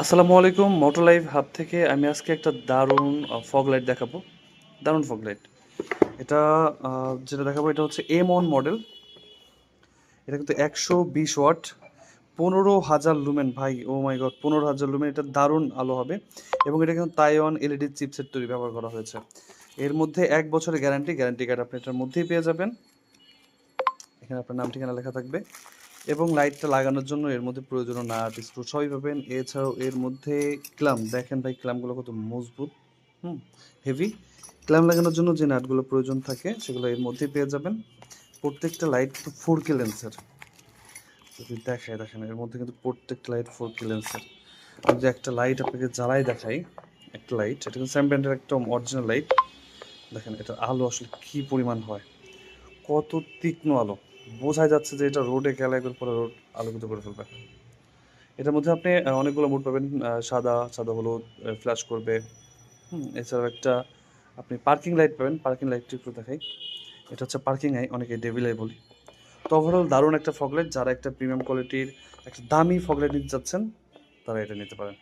আসসালামু আলাইকুম motor live hub থেকে আমি আজকে একটা দারুণ ফগ লাইট দেখাবো। দারুণ ফগ লাইট এটা যেটা দেখাবো, এটা হচ্ছে এম অন মডেল এটা কিন্তু একশো বিশ ওয়াট, পনেরো হাজার লুমেন ভাই ও মাই গড পনেরো হাজার লুমেন এটা দারুণ আলো হবে। এবং এটা কিন্তু তাইওয়ান এলইডি চিপসেট তৈরি, ব্যবহার করা হয়েছে। এর মধ্যে এক বছরের গ্যারান্টি গ্যারান্টি কার্ড আপনি এটার মধ্যেই পেয়ে যাবেন। এখানে আপনার নাম, ঠিকানা লেখা থাকবে। এবং লাইটটা লাগানোর জন্য এর মধ্যে প্রয়োজনীয় নাট স্ক্রু সবই পাবেন। এছাড়াও এর মধ্যে ক্লাম, দেখেন ভাই ক্লামগুলো কত মজবুত, হুম হেভি ক্লাম লাগানোর জন্য যে নাটগুলো প্রয়োজন থাকে, সেগুলো এর মধ্যে পেয়ে যাবেন। প্রত্যেকটা লাইট কিন্তু ফোর কে লেন্সের যদি দেখায়, দেখেন, এর মধ্যে কিন্তু প্রত্যেকটা লাইট ফোর কে লেন্সের যদি একটা লাইট আপনাকে জ্বালাই দেখাই, একটা লাইট এটা কিন্তু স্যাম ব্র্যান্ডের একটা অরিজিনাল লাইট দেখেন, এটা আলো আসলে কি পরিমাণ হয়, কত তীক্ষ্ণ আলো। বোঝাই যাচ্ছে যে এটা রোডে গেলে একবার পরে রোড আলোকিত করে ফেলবে। এটার মধ্যে আপনি অনেকগুলো মোড পাবেন সাদা সাদা হলুদ ফ্ল্যাশ করবে। হুম, এছাড়াও একটা, আপনি পার্কিং লাইট পাবেন পার্কিং লাইটটি একটু দেখাই। এটা হচ্ছে পার্কিং আই, অনেকে ডেভিল আই বলি। তো ওভারঅল দারুণ একটা ফগলাইট যারা একটা প্রিমিয়াম কোয়ালিটির একটা দামি ফগলাইট নিতে চাচ্ছেন, তারা এটা নিতে পারেন।